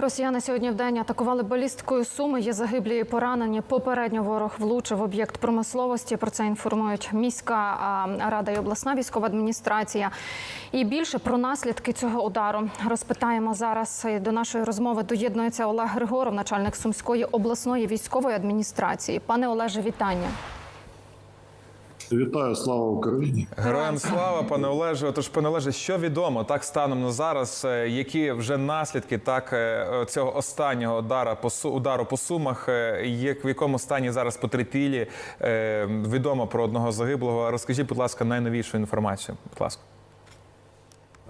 Росіяни сьогодні в день атакували балісткою суми. Є загиблі і поранені. Попередньо ворог влучив об'єкт промисловості. Про це інформують міська рада і обласна військова адміністрація. І більше про наслідки цього удару розпитаємо зараз. До нашої розмови доєднується Олег Григоров, начальник Сумської обласної військової адміністрації. Пане Олеже, вітання. Вітаю, слава Україні. Героям слава, пане Олеже. Отож, пане Олеже, що відомо так станом на зараз? е, Які вже наслідки так е, цього останнього удара по удару по сумах? е, Як в якому стані зараз потерпілі? Відомо про одного загиблого. Розкажіть, будь ласка, найновішу інформацію. Будь ласка.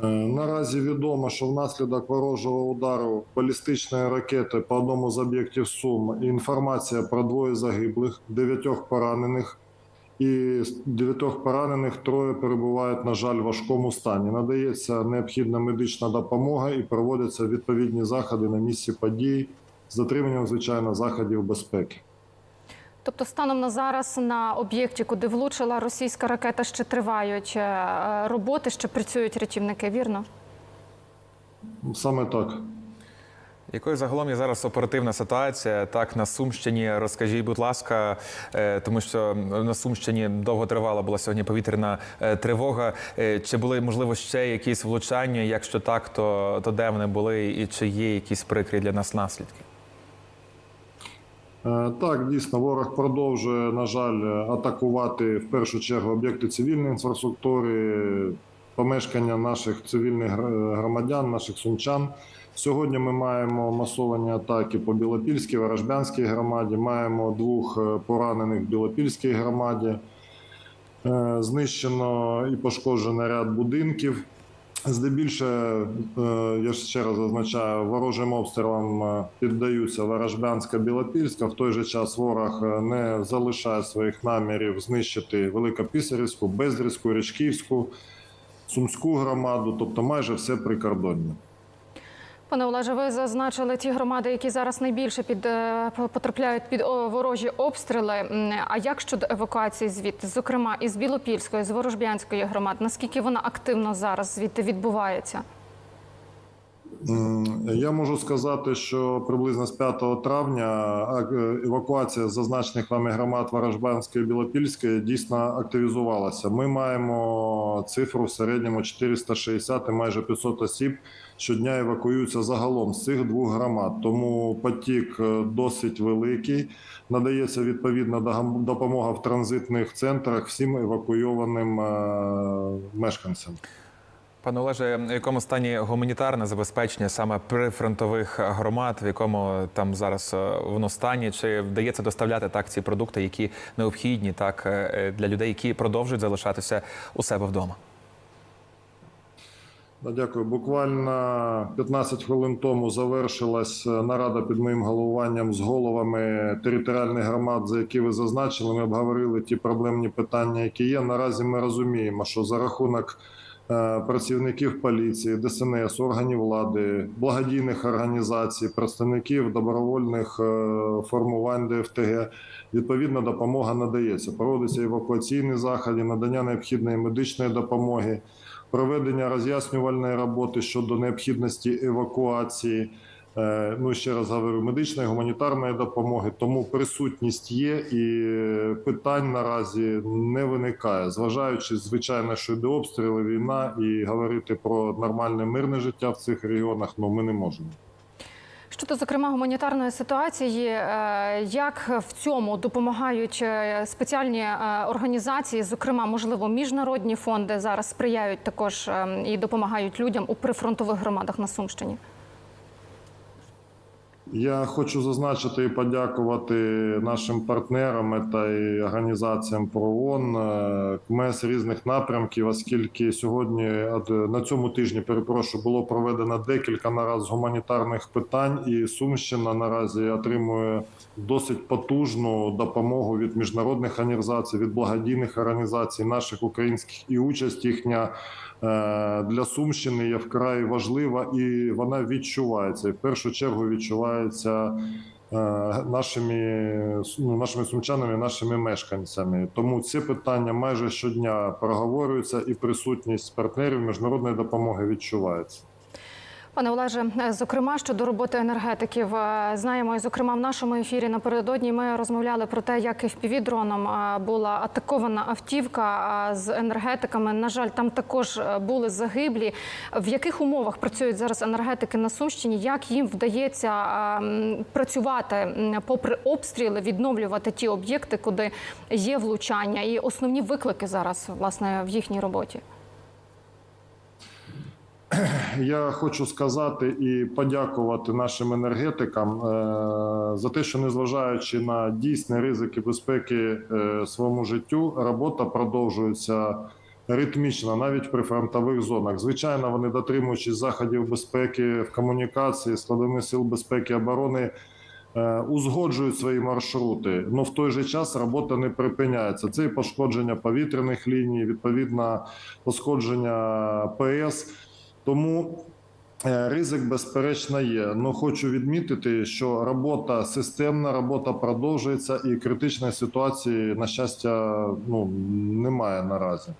Наразі відомо, що внаслідок ворожого удару балістичної ракети по одному з об'єктів Сум інформація про двоє загиблих, дев'ятьох поранених. І з дев'ятьох поранених троє перебувають, на жаль, в важкому стані. Надається необхідна медична допомога і проводяться відповідні заходи на місці подій з дотриманням, звичайно, заходів безпеки. Тобто, станом на зараз на об'єкті, куди влучила російська ракета, ще тривають е, роботи, ще працюють рятівники. Вірно? Саме так. Якою загалом є зараз оперативна ситуація? Так на Сумщині розкажіть, будь ласка, е, тому що на Сумщині довго тривала була сьогодні повітряна е, тривога. Е, Чи були можливо ще якісь влучання? Якщо так, то, то де вони були, і чи є якісь прикрі для нас наслідки? Так, дійсно, ворог продовжує, на жаль, атакувати в першу чергу об'єкти цивільної інфраструктури, помешкання наших цивільних громадян, наших сумчан. Сьогодні ми маємо масовані атаки по Білопільській, Ворожбянській громаді. Маємо двох е, поранених в Білопільській громаді. Е, Знищено і пошкоджено ряд будинків. Здебільше, е, я ще раз зазначаю, ворожим обстрілам піддаються Ворожбянська, Білопільська. В той же час ворог не залишає своїх намірів знищити Великописарівську, Бездрівську, Річківську, Сумську громаду, тобто майже все прикордоння. Пане Олеже, ви зазначили ті громади, які зараз найбільше під е, потрапляють під ворожі обстріли. А як щодо евакуації звідти, зокрема із Білопільської, з Ворожбянської громад, наскільки вона активно зараз звідти відбувається? Я можу сказати, що приблизно з 5 травня е, евакуація зазначених вами громад Ворожбанської і Білопільської дійсно активізувалася. Ми маємо цифру в середньому 460 і майже 500 осіб щодня евакуюються загалом з цих двох громад. Тому потік е, досить великий. Надається відповідна допомога в транзитних центрах всім евакуйованим е, мешканцям. Пане Олеже, в якому стані гуманітарне забезпечення саме прифронтових громад, в якому там зараз е, воно стані? Чи вдається доставляти так ці продукти, які необхідні так е, для людей, які продовжують залишатися у себе вдома? Дякую. Буквально 15 хвилин тому завершилась е, нарада під моїм головуванням з головами територіальних громад, за які ви зазначили. Ми обговорили ті проблемні питання, які є. Наразі ми розуміємо, що за рахунок працівників поліції, ДСНС, органів влади, благодійних організацій, представників добровольних е, формувань ДФТГ. Відповідна допомога надається. Проводиться евакуаційні заходи, надання необхідної медичної допомоги проведення роз'яснювальної роботи щодо необхідності евакуації. Е, Ну ще раз говорю, медичної гуманітарної допомоги. Тому присутність є і питань наразі не виникає, зважаючи звичайно, що йде обстріли, війна, і говорити про нормальне мирне життя в цих регіонах ну ми не можемо. Щодо зокрема гуманітарної ситуації, е, як в цьому допомагають е, спеціальні організації, зокрема, можливо, міжнародні фонди зараз сприяють також е, і допомагають людям у прифронтових громадах на Сумщині. Я хочу зазначити і подякувати нашим партнерам та й організаціям ПРООН, е, КМЕС різних напрямків, оскільки сьогодні на цьому тижні перепрошую було проведено декілька нараз гуманітарних питань, і Сумщина наразі отримує досить потужну допомогу від міжнародних організацій, від благодійних організацій, наших українських і участь їхня е, для Сумщини є вкрай важлива і вона відчувається. І в першу чергу відчувається е, нашими, ну, нашими сумчанами, нашими мешканцями. Тому ці питання майже щодня проговорюються, і присутність партнерів міжнародної допомоги відчувається. Пане Олеже, зокрема щодо роботи енергетиків, е, знаємо, і зокрема в нашому ефірі напередодні ми розмовляли про те, як FPV-дроном е, була атакована автівка з енергетиками. На жаль, там також е, були загиблі. В яких умовах працюють зараз енергетики на Сумщині? Як їм вдається працювати попри обстріли, відновлювати ті об'єкти, куди є влучання, і основні виклики зараз власне в їхній роботі? Я хочу сказати і подякувати нашим енергетикам е, за те, що незважаючи на дійсні ризики безпеки е, своєму життю, робота продовжується ритмічно, навіть в прифронтових зонах. Звичайно, вони дотримуючись заходів безпеки в комунікації, складових сил безпеки і оборони. е, Узгоджують свої маршрути, але в той же час робота не припиняється. Це і пошкодження повітряних ліній, відповідно, пошкодження ПС. Тому е, ризик, безперечно, є. Ну хочу відмітити, що робота системна, робота продовжується, і критичної ситуації, на щастя, ну немає наразі.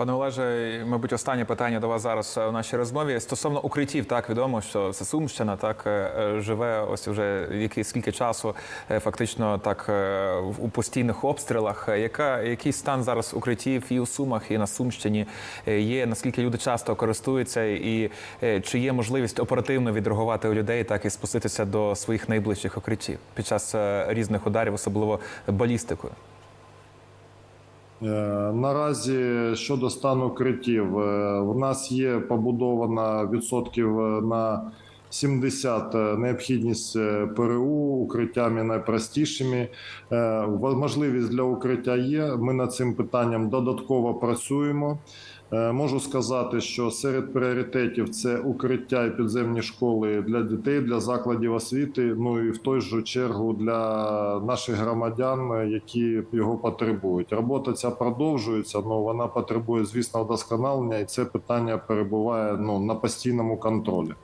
Пане Олеже, мабуть, останнє питання до вас зараз в нашій розмові стосовно укриттів. Так відомо, що це Сумщина так е, живе ось вже який скільки часу, е, фактично так е, у постійних обстрілах. Яка який стан зараз укриттів і у Сумах, і на Сумщині є? Наскільки люди часто користуються, і чи є можливість оперативно відреагувати у людей, так і спуститися до своїх найближчих укриттів під час різних ударів, особливо балістикою? Е, Наразі щодо стану укриттів, е, в нас є побудована відсотків е, на 70 необхідність ПРУ укриттями найпростішими. Можливість для укриття є. Ми над цим питанням додатково працюємо. Е, Можу сказати, що серед пріоритетів це укриття і підземні школи для дітей, для закладів освіти. Ну і в той же чергу для наших громадян, е, які його потребують. Робота ця продовжується, але вона потребує, звісно, вдосконалення, і це питання перебуває ну на постійному контролі.